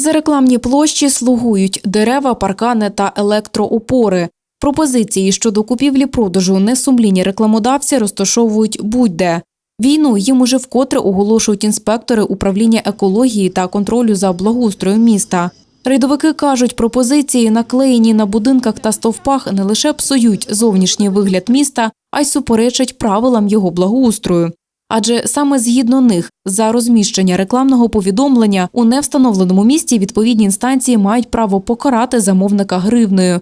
За рекламні площі слугують дерева, паркани та електроопори. Пропозиції щодо купівлі-продажу несумлінні рекламодавці розташовують будь-де. Війну їм уже вкотре оголошують інспектори управління екології та контролю за благоустроєм міста. Рейдовики кажуть, пропозиції, наклеєні на будинках та стовпах, не лише псують зовнішній вигляд міста, а й суперечать правилам його благоустрою. Адже саме згідно них за розміщення рекламного повідомлення у невстановленому місті відповідні інстанції мають право покарати замовника гривнею.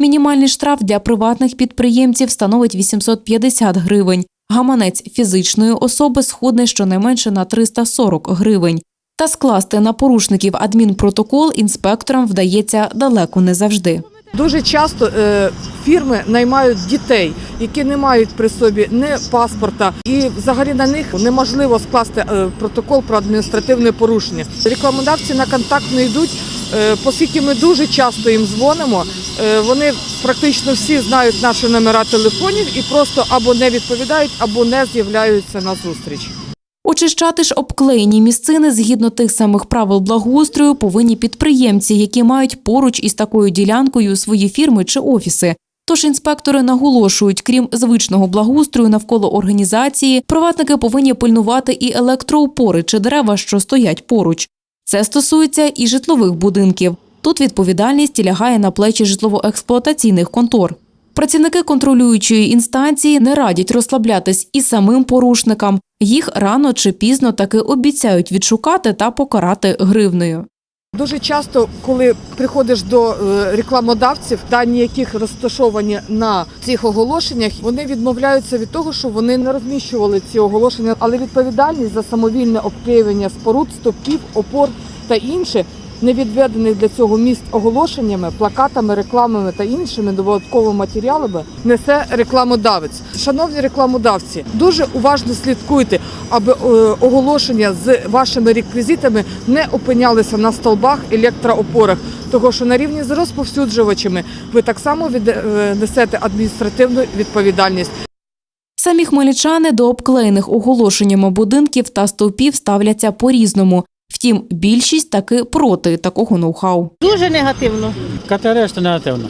Мінімальний штраф для приватних підприємців становить 850 гривень. Гаманець фізичної особи сходить щонайменше на 340 гривень. Та скласти на порушників адмінпротокол інспекторам вдається далеко не завжди. Дуже часто е, фірми наймають дітей, які не мають при собі не паспорта, і взагалі на них неможливо скласти е, протокол про адміністративне порушення. Рекламодавці на контакт не йдуть, е, оскільки ми дуже часто їм дзвонимо. Вони практично всі знають наші номера телефонів і просто або не відповідають, або не з'являються на зустріч. Очищати ж обклеєні місцини згідно тих самих правил благоустрою повинні підприємці, які мають поруч із такою ділянкою свої фірми чи офіси. Тож інспектори наголошують, крім звичного благоустрою навколо організації, приватники повинні пильнувати і електроопори чи дерева, що стоять поруч. Це стосується і житлових будинків. Тут відповідальність лягає на плечі житлово-експлуатаційних контор. Працівники контролюючої інстанції не радять розслаблятись і самим порушникам. Їх рано чи пізно таки обіцяють відшукати та покарати гривнею. Дуже часто, коли приходиш до е, рекламодавців, дані яких розташовані на цих оголошеннях, вони відмовляються від того, що вони не розміщували ці оголошення, але відповідальність за самовільне обклеювання споруд, стовпів, опор та інше. Не відведених для цього міст оголошеннями, плакатами, рекламами та іншими додатковими матеріалами несе рекламодавець. Шановні рекламодавці, дуже уважно слідкуйте, аби е, оголошення з вашими реквізитами не опинялися на столбах електроопорах, того що на рівні з розповсюджувачами ви так само е, несете адміністративну відповідальність. Самі хмельничани до обклеєних оголошеннями будинків та стовпів ставляться по-різному. Втім, більшість таки проти такого ноу-хау. Дуже негативно. Категорично негативно.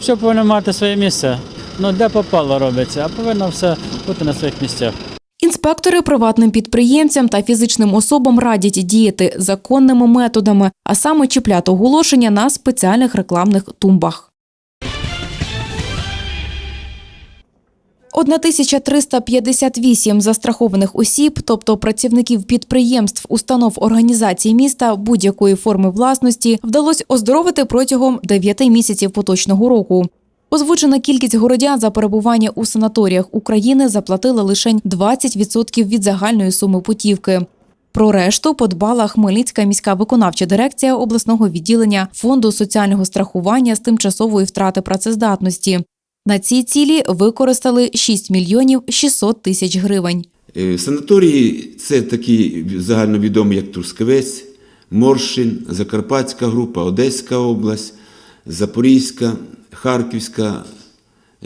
Все повинно мати своє місце. Ну, де попало робиться, а повинно все бути на своїх місцях. Інспектори приватним підприємцям та фізичним особам радять діяти законними методами, а саме чіпляти оголошення на спеціальних рекламних тумбах. 1358 застрахованих осіб, тобто працівників підприємств, установ організацій міста будь-якої форми власності, вдалося оздоровити протягом 9 місяців поточного року. Озвучена кількість городян за перебування у санаторіях України заплатила лише 20% від загальної суми путівки. Про решту подбала Хмельницька міська виконавча дирекція обласного відділення фонду соціального страхування з тимчасової втрати працездатності. На ці цілі використали 6 мільйонів 600 тисяч гривень. Е, Санаторії це такі загальновідомі, як Трускавець, Моршин, Закарпатська група, Одеська область, Запорізька, Харківська,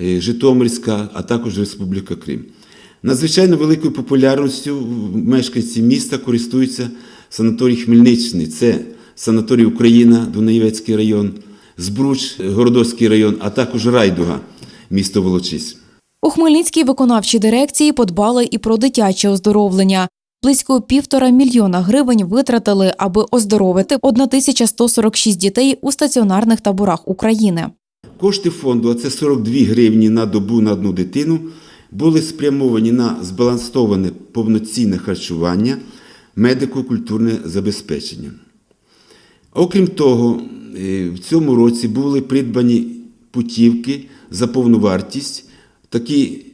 е, Житомирська, а також Республіка Крим. Надзвичайно великою популярністю мешканці міста користуються санаторій Хмельниччини. Це санаторій Україна, Дунаєвецький район, Збруч, Городоцький район, а також Райдуга, місто Волочиськ. У Хмельницькій виконавчій дирекції подбали і про дитяче оздоровлення. Близько півтора мільйона гривень витратили, аби оздоровити 1146 дітей у стаціонарних таборах України. Кошти фонду, а це 42 гривні на добу на одну дитину, були спрямовані на збалансоване повноцінне харчування, медико-культурне забезпечення. Окрім того, е, в цьому році були придбані путівки за повну вартість, такі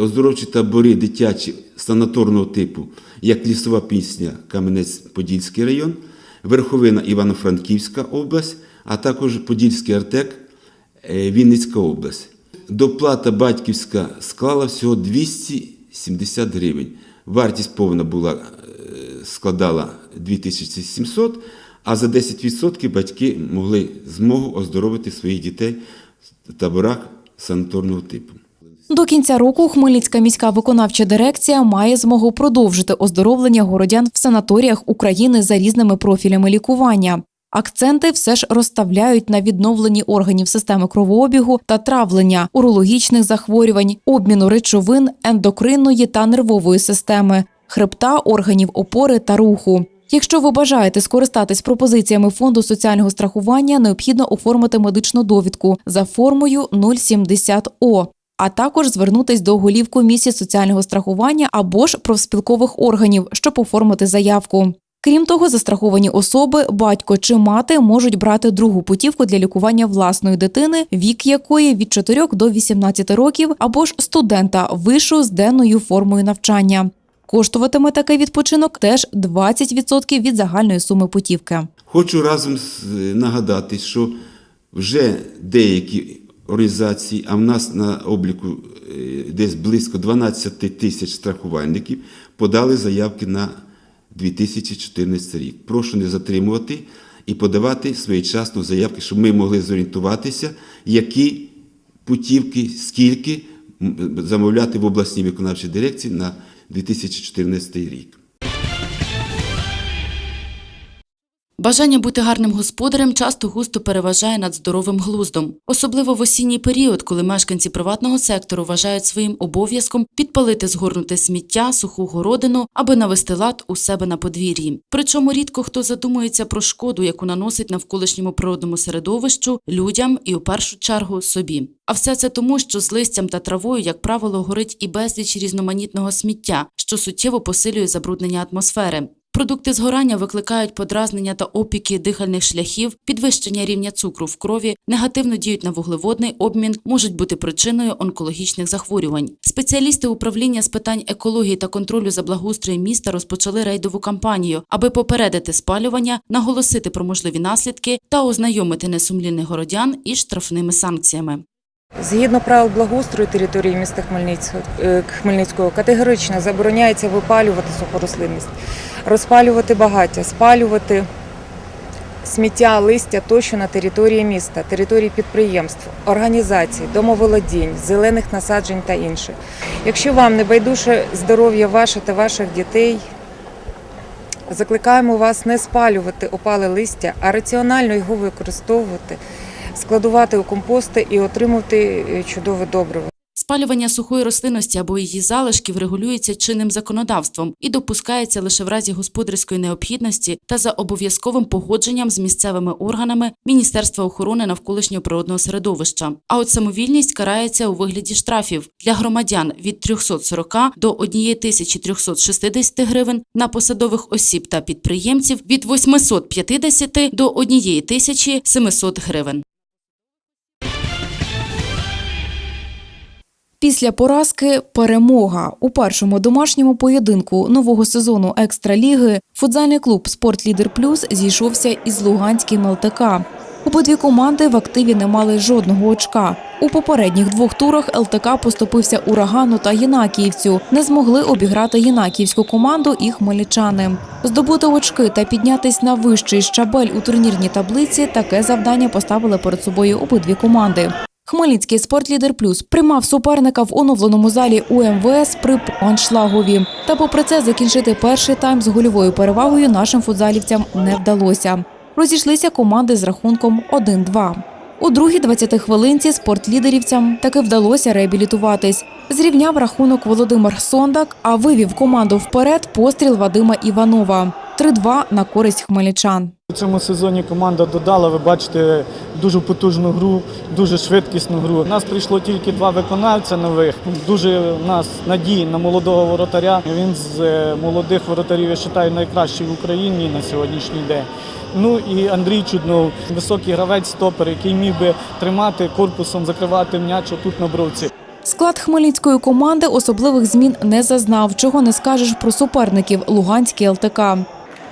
оздоровчі табори дитячі санаторного типу, як Лісова пісня Кам'янець-Подільський район, Верховина Івано-Франківська область, а також Подільський Артек, е, Вінницька область. Доплата батьківська склала всього 270 гривень. Вартість повна була, е, складала 2700, а за 10% батьки могли змогу оздоровити своїх дітей в таборах санаторного типу. До кінця року Хмельницька міська виконавча дирекція має змогу продовжити оздоровлення городян в санаторіях України за різними профілями лікування. Акценти все ж розставляють на відновленні органів системи кровообігу та травлення, урологічних захворювань, обміну речовин, ендокринної та нервової системи, хребта, органів опори та руху. Якщо ви бажаєте скористатись пропозиціями фонду соціального страхування, необхідно оформити медичну довідку за формою 070О, а також звернутись до голів комісії соціального страхування або ж профспілкових органів, щоб оформити заявку. Крім того, застраховані особи, батько чи мати можуть брати другу путівку для лікування власної дитини, вік якої від 4 до 18 років, або ж студента вишу з денною формою навчання. Коштуватиме такий відпочинок теж 20% від загальної суми путівки. Хочу разом нагадати, що вже деякі організації, а в нас на обліку е, десь близько 12 тисяч страхувальників, подали заявки на 2014 рік. Прошу не затримувати і подавати своєчасно заявки, щоб ми могли зорієнтуватися, які путівки, скільки замовляти в обласній виконавчій дирекції на 2014 рік. Бажання бути гарним господарем часто густо переважає над здоровим глуздом, особливо в осінній період, коли мешканці приватного сектору вважають своїм обов'язком підпалити згорнуте сміття, суху городину, аби навести лад у себе на подвір'ї. Причому рідко хто задумується про шкоду, яку наносить навколишньому природному середовищу, людям і у першу чергу собі. А все це тому, що з листям та травою, як правило, горить і безліч різноманітного сміття, що суттєво посилює забруднення атмосфери. Продукти згорання викликають подразнення та опіки дихальних шляхів, підвищення рівня цукру в крові, негативно діють на вуглеводний обмін, можуть бути причиною онкологічних захворювань. Спеціалісти управління з питань екології та контролю за благоустроєм міста розпочали рейдову кампанію, аби попередити спалювання, наголосити про можливі наслідки та ознайомити несумлінних городян із штрафними санкціями. Згідно правил благоустрою території міста Хмельницького, е, Хмельницького категорично забороняється випалювати сухорослинність, розпалювати багаття, спалювати сміття, листя тощо на території міста, території підприємств, організацій, домоволодінь, зелених насаджень та інше. Якщо вам не байдуже здоров'я ваше та ваших дітей, закликаємо вас не спалювати опале листя, а раціонально його використовувати, складувати у компости і отримувати е, чудове добриво. Спалювання сухої рослинності або її залишків регулюється чинним законодавством і допускається лише в разі господарської необхідності та за обов'язковим погодженням з місцевими органами Міністерства охорони навколишнього природного середовища. А от самовільність карається у вигляді штрафів для громадян від 340 до 1360 гривень, на посадових осіб та підприємців від 850 до 1700 гривень. Після поразки перемога у першому домашньому поєдинку нового сезону екстраліги футзальний клуб Спортлідер Плюс зійшовся із Луганським ЛТК. Обидві команди в активі не мали жодного очка. У попередніх двох турах ЛТК поступився урагану та Єнакіївцю. Не змогли обіграти єнакіївську команду і хмельничани. Здобути очки та піднятись на вищий щабель у турнірній таблиці. Таке завдання поставили перед собою обидві команди. Хмельницький спортлідер плюс приймав суперника в оновленому залі УМВС при аншлагові. Та попри це закінчити перший тайм з гольовою перевагою нашим футзалівцям не вдалося. Розійшлися команди з рахунком 1-2. У другій 20 хвилинці спортлідерівцям таки вдалося реабілітуватись. Зрівняв рахунок Володимир Сондак, а вивів команду вперед постріл Вадима Іванова. 3-2 на користь хмельничан. У цьому сезоні команда додала, ви бачите, дуже потужну гру, дуже швидкісну гру. У нас прийшло тільки два виконавця нових. Дуже у нас надії на молодого воротаря. Він з е, молодих воротарів, я вважаю, найкращий в Україні на сьогоднішній день. Ну і Андрій Чуднов, високий гравець стопер, який міг би тримати корпусом, закривати м'яч тут на бровці. Склад хмельницької команди особливих змін не зазнав, чого не скажеш про суперників Луганський ЛТК.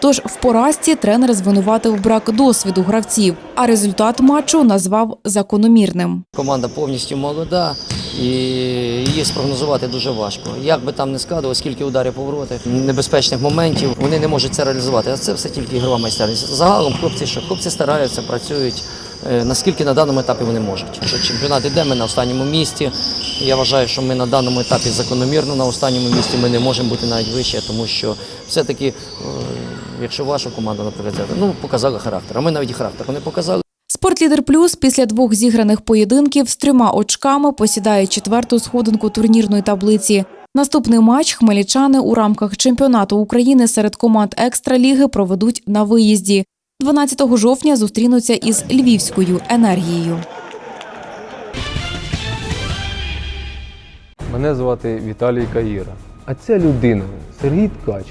Тож в поразці тренер звинуватив брак досвіду гравців, а результат матчу назвав закономірним. Команда повністю молода і її спрогнозувати дуже важко. Як би там не складувалося, скільки ударів повороти, небезпечних моментів, вони не можуть це реалізувати. А це все тільки ігрова майстерність. Загалом хлопці, що хлопці стараються, працюють, наскільки на даному етапі вони можуть. Що чемпіонат іде, ми на останньому місці. Я вважаю, що ми на даному етапі закономірно на останньому місці. Ми не можемо бути навіть вище, тому що все-таки, е, якщо ваша команда, наприклад, ну показала характер. А ми навіть і характер не показали. Спортлідер Плюс після двох зіграних поєдинків з трьома очками посідає четверту сходинку турнірної таблиці. Наступний матч хмельничани у рамках чемпіонату України серед команд екстраліги проведуть на виїзді. 12 жовтня зустрінуться із львівською енергією. Мене звати Віталій Каїра. А ця людина Сергій Ткач.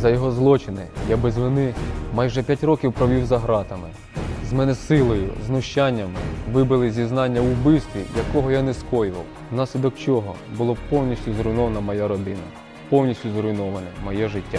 За його злочини я без вини майже 5 років провів за ґратами. З мене силою, знущаннями вибили зізнання у вбивстві, якого я не скоював, внаслідок чого було повністю зруйнована моя родина, повністю зруйноване моє життя.